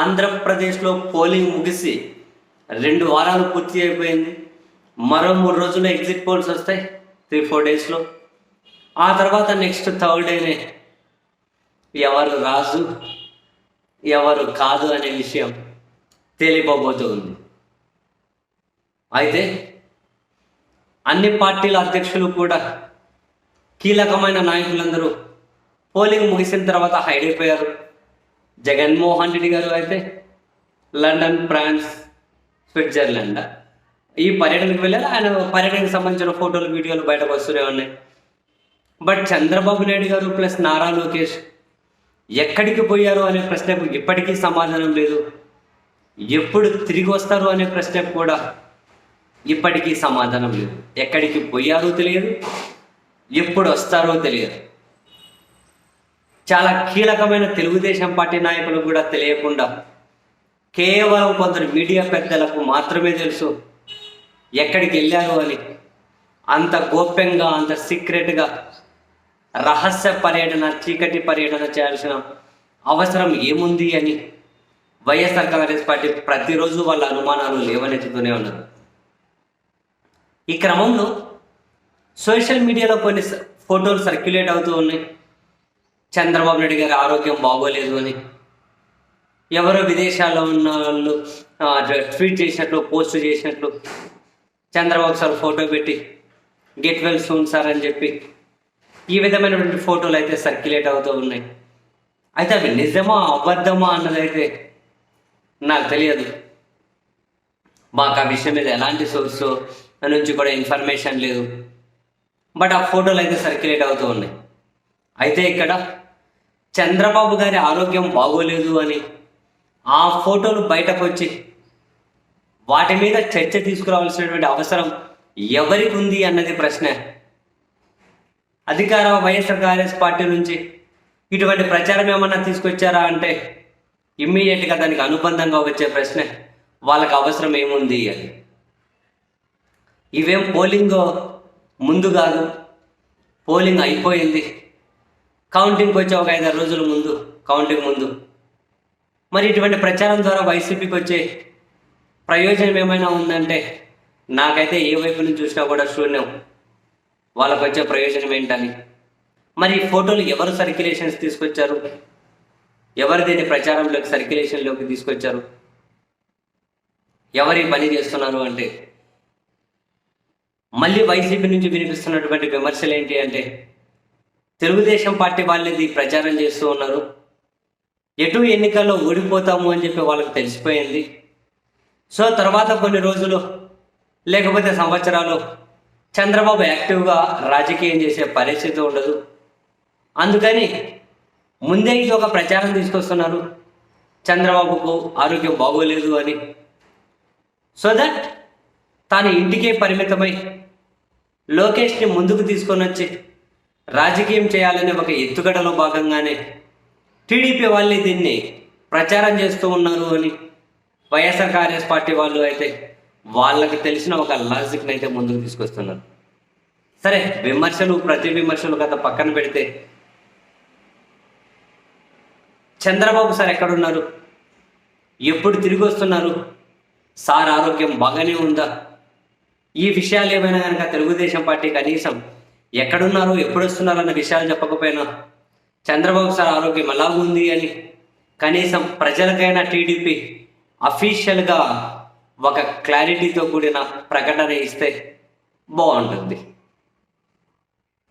ఆంధ్రప్రదేశ్లో పోలింగ్ ముగిసి రెండు వారాలు పూర్తి అయిపోయింది. మరో మూడు రోజుల్లో ఎగ్జిట్ పోల్స్ వస్తాయి త్రీ ఫోర్ డేస్లో ఆ తర్వాత నెక్స్ట్ థర్డ్ డేనే ఎవరు రాజు ఎవరు కాదు అనే విషయం తేలిపోబోతుంది. అయితే అన్ని పార్టీల అధ్యక్షులు కూడా కీలకమైన నాయకులందరూ పోలింగ్ ముగిసిన తర్వాత హైడ్ అయిపోయారు. జగన్మోహన్ రెడ్డి గారు అయితే లండన్ ఫ్రాన్స్ స్విట్జర్లాండ్. ఈ పర్యటనకు వెళ్ళారు. ఆయన పర్యటనకు సంబంధించిన ఫోటోలు వీడియోలు బయటకు వస్తూనే ఉన్నాయి. బట్ చంద్రబాబు నాయుడు గారు ప్లస్ నారా లోకేష్ ఎక్కడికి పోయారు అనే ప్రశ్నకు ఇప్పటికీ సమాధానం లేదు. ఎప్పుడు తిరిగి వస్తారు అనే ప్రశ్నకు కూడా ఇప్పటికీ సమాధానం లేదు. ఎక్కడికి పోయారో తెలియదు. ఎప్పుడు వస్తారో తెలియదు. చాలా కీలకమైన తెలుగుదేశం పార్టీ నాయకులకు కూడా తెలియకుండా కేవలం కొందరు మీడియా పెద్దలకు మాత్రమే తెలుసు ఎక్కడికి వెళ్ళారు అని. అంత గోప్యంగా అంత సీక్రెట్గా రహస్య పర్యటన చీకటి పర్యటన చేయాల్సిన అవసరం ఏముంది అని వైఎస్ఆర్ కాంగ్రెస్ పార్టీ ప్రతిరోజు వాళ్ళ అనుమానాలు లేవనెత్తుతూనే ఉన్నారు ఈ క్రమంలో సోషల్ మీడియాలో కొన్ని ఫోటోలు సర్క్యులేట్ అవుతూ ఉన్నాయి. చంద్రబాబు నాయుడు గారి ఆరోగ్యం బాగోలేదు అని. ఎవరో విదేశాల్లో ఉన్న వాళ్ళు ట్వీట్ చేసినట్లు పోస్ట్ చేసినట్లు చంద్రబాబు సార్ ఫోటో పెట్టి గెట్ వెల్ సూన్ సార్ అని చెప్పి ఈ విధమైనటువంటి ఫోటోలు అయితే సర్క్యులేట్ అవుతూ ఉన్నాయి. అయితే అవి నిజమా అబద్ధమా అన్నదైతే నాకు తెలియదు. మాకు ఆ విషయం మీద ఎలాంటి సోర్స్ నుంచి కూడా ఇన్ఫర్మేషన్ లేదు. బట్ ఆ ఫోటోలు అయితే సర్క్యులేట్ అవుతూ ఉన్నాయి. అయితే ఇక్కడ చంద్రబాబు గారి ఆరోగ్యం బాగోలేదు అని ఆ ఫోటోలు బయటకు వచ్చి వాటి మీద చర్చ తీసుకురావాల్సినటువంటి అవసరం ఎవరికి ఉంది అన్నది ప్రశ్న. అధికార వైఎస్ఆర్ కాంగ్రెస్ పార్టీ నుంచి ఇటువంటి ప్రచారం ఏమన్నా తీసుకొచ్చారా అంటే ఇమ్మీడియట్గా దానికి అనుబంధంగా వచ్చే ప్రశ్న వాళ్ళకి అవసరం ఏముంది అని. ఇవేం పోలింగ్ ముందు కాదు పోలింగ్ అయిపోయింది. కౌంటింగ్కి వచ్చే ఒక ఐదారు రోజుల ముందు కౌంటింగ్ ముందు. మరి ఇటువంటి ప్రచారం ద్వారా వైసీపీకి వచ్చే ప్రయోజనం ఏమైనా ఉందంటే నాకైతే ఏ వైపు నుంచి చూసినా కూడా శూన్యం. వాళ్ళకు వచ్చే ప్రయోజనం ఏంటని. మరి ఈ ఫోటోలు ఎవరు సర్క్యులేషన్స్ తీసుకొచ్చారు? ఎవరు దీన్ని ప్రచారంలోకి సర్క్యులేషన్లోకి తీసుకొచ్చారు? ఎవరి పని చేస్తున్నారు అంటే మళ్ళీ వైసీపీ నుంచి వినిపిస్తున్నటువంటి విమర్శలు ఏంటి అంటే తెలుగుదేశం పార్టీ వాళ్ళది ప్రచారం చేస్తూ ఉన్నారు. ఎటు ఎన్నికల్లో ఓడిపోతాము అని చెప్పి వాళ్ళకి తెలిసిపోయింది. సో తర్వాత కొన్ని రోజులు లేకపోతే సంవత్సరాలు చంద్రబాబు యాక్టివ్గా రాజకీయం చేసే పరిస్థితి ఉండదు. అందుకని ముందే ఇది ఒక ప్రచారం తీసుకొస్తున్నారు. చంద్రబాబుకు ఆరోగ్యం బాగోలేదు అని. సో దట్ తాను ఇంటికే పరిమితమై లోకేష్ని ముందుకు తీసుకొని వచ్చి రాజకీయం చేయాలనే ఒక ఎత్తుగడలో భాగంగానే టీడీపీ వాళ్ళే దీన్ని ప్రచారం చేస్తూ ఉన్నారు అని వైఎస్ఆర్ కాంగ్రెస్ పార్టీ వాళ్ళు అయితే వాళ్ళకి తెలిసిన ఒక లాజిక్ని అయితే ముందుకు తీసుకొస్తున్నారు. సరే విమర్శలు ప్రతి విమర్శలు కథ పక్కన పెడితే చంద్రబాబు సార్ ఎక్కడున్నారు? ఎప్పుడు తిరిగి వస్తున్నారు? సార్ ఆరోగ్యం బాగానే ఉందా? ఈ విషయాలు ఏమైనా కనుక తెలుగుదేశం పార్టీ కనీసం ఎక్కడున్నారు ఎప్పుడు వస్తున్నారు అన్న విషయాలు చెప్పకపోయినా చంద్రబాబు సార్ ఆరోగ్యం ఎలా ఉంది అని కనీసం ప్రజలకైనా టీడీపీ అఫీషియల్గా ఒక క్లారిటీతో కూడిన ప్రకటన ఇస్తే బాగుంటుంది.